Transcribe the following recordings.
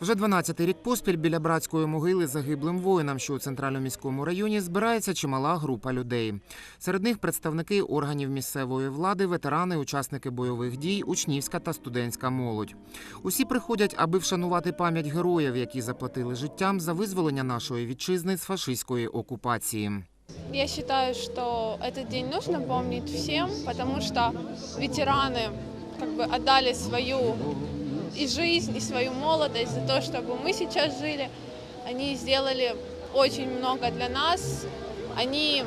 Вже 12-й рік поспіль біля братської могили загиблим воїнам, що у центральному міському районі збирається чимала група людей. Серед них представники органів місцевої влади, ветерани, учасники бойових дій, учнівська та студентська молодь. Усі приходять, аби вшанувати пам'ять героїв, які заплатили життям за визволення нашої вітчизни з фашистської окупації. Я считаю, что этот день нужно помнить всем, потому что ветераны как бы отдали свою и жизнь, и свою молодость за то, чтобы мы сейчас жили. Они сделали очень много для нас. Они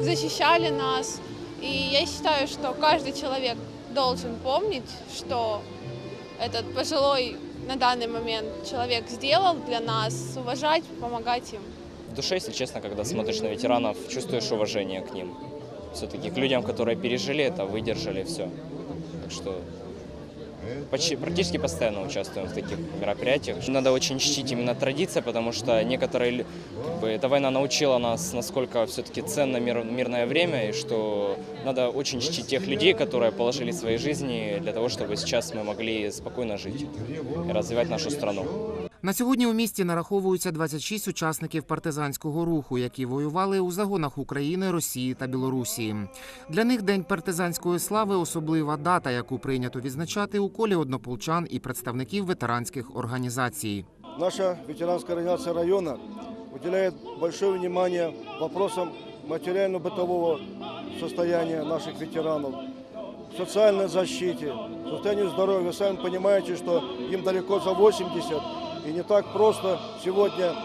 защищали нас. И я считаю, что каждый человек должен помнить, что этот пожилой на данный момент человек сделал для нас, уважать, помогать им. В душе, если честно, когда смотришь на ветеранов, чувствуешь уважение к ним. Все-таки к людям, которые пережили это, выдержали все. Так что почти, практически постоянно участвуем в таких мероприятиях. Надо очень чтить именно традиции, потому что некоторые, как бы, эта война научила нас, насколько все-таки ценно мир- мирное время, и что надо очень чтить тех людей, которые положили свои жизни для того, чтобы сейчас мы могли спокойно жить и развивать нашу страну. На сьогодні у місті нараховується 26 учасників партизанського руху, які воювали у загонах України, Росії та Білорусі. Для них День партизанської слави особлива дата, яку прийнято відзначати у колі однополчан і представників ветеранських організацій. Наша ветеранская организация района уделяет большое внимание вопросам материально-бытового состояния наших ветеранов, социальной защите, состоянию здоровья. Вы сами понимаете, что им далеко за 80, и не так просто сегодня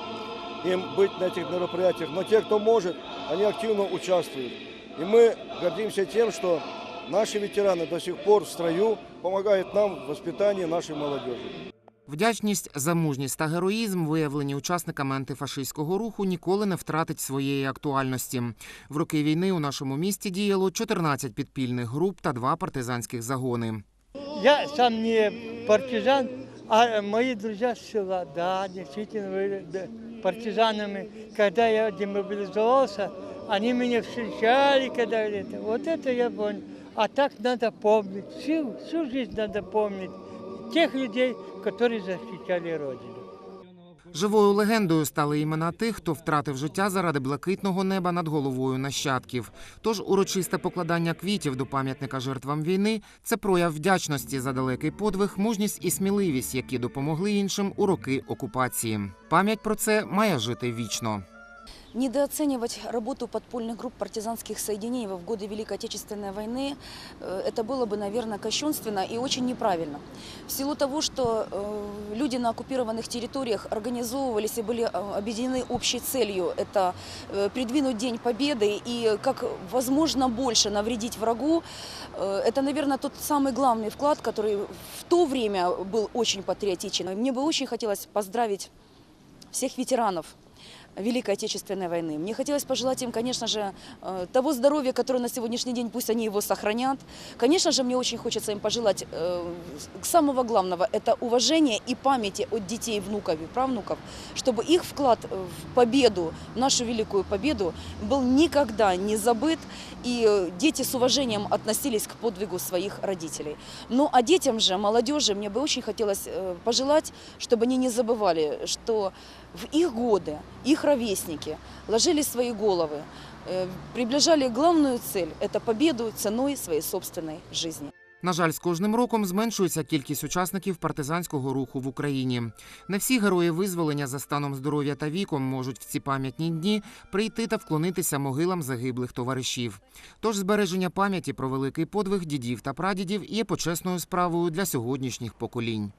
им быть на этих мероприятиях. Но те, кто может, они активно участвуют. И мы гордимся тем, что наши ветераны до сих пор в строю помогают нам в воспитании нашей молодежи. Вдячність за мужність та героїзм, виявлені учасниками антифашистського руху, ніколи не втратить своєї актуальності. В роки війни у нашому місті діяло 14 підпільних груп та два партизанських загони. Я сам не партизан, а мои друзья с села, да, действительно, были да, партизанами. Когда я демобилизовался, они меня встречали, когда это. Вот это я понял. А так надо помнить, всю, всю жизнь надо помнить тех людей, которые защищали Родину. Живою легендою стали імена тих, хто втратив життя заради блакитного неба над головою нащадків. Тож урочисте покладання квітів до пам'ятника жертвам війни це прояв вдячності за далекий подвиг, мужність і сміливість, які допомогли іншим у роки окупації. Пам'ять про це має жити вічно. Недооценивать работу подпольных групп партизанских соединений в годы Великой Отечественной войны, э, это было бы, наверное, кощунственно и очень неправильно. В силу того, что э, люди на оккупированных территориях организовывались и были э, объединены общей целью, это придвинуть День Победы и как возможно больше навредить врагу, это, наверное, тот самый главный вклад, который в то время был очень патриотичен. Мне бы очень хотелось поздравить всех ветеранов Великой Отечественной войны. Мне хотелось пожелать им, конечно же, э, того здоровья, которое на сегодняшний день, пусть они его сохранят. Конечно же, мне очень хочется им пожелать э, самого главного – это уважение и памяти от детей, внуков и правнуков, чтобы их вклад в победу, в нашу великую победу, был никогда не забыт, и э, дети с уважением относились к подвигу своих родителей. Ну а детям же, молодежи, мне бы очень хотелось пожелать, чтобы они не забывали, что в их годы их ровесники ложили свои головы, э, приближали главную цель – это победу ценой своей собственной жизни. На жаль, з кожним роком зменшується кількість учасників партизанського руху в Україні. Не всі герої визволення за станом здоров'я та віком можуть в ці пам'ятні дні прийти та вклонитися могилам загиблих товаришів. Тож збереження пам'яті про великий подвиг дідів та прадідів є почесною справою для сьогоднішніх поколінь.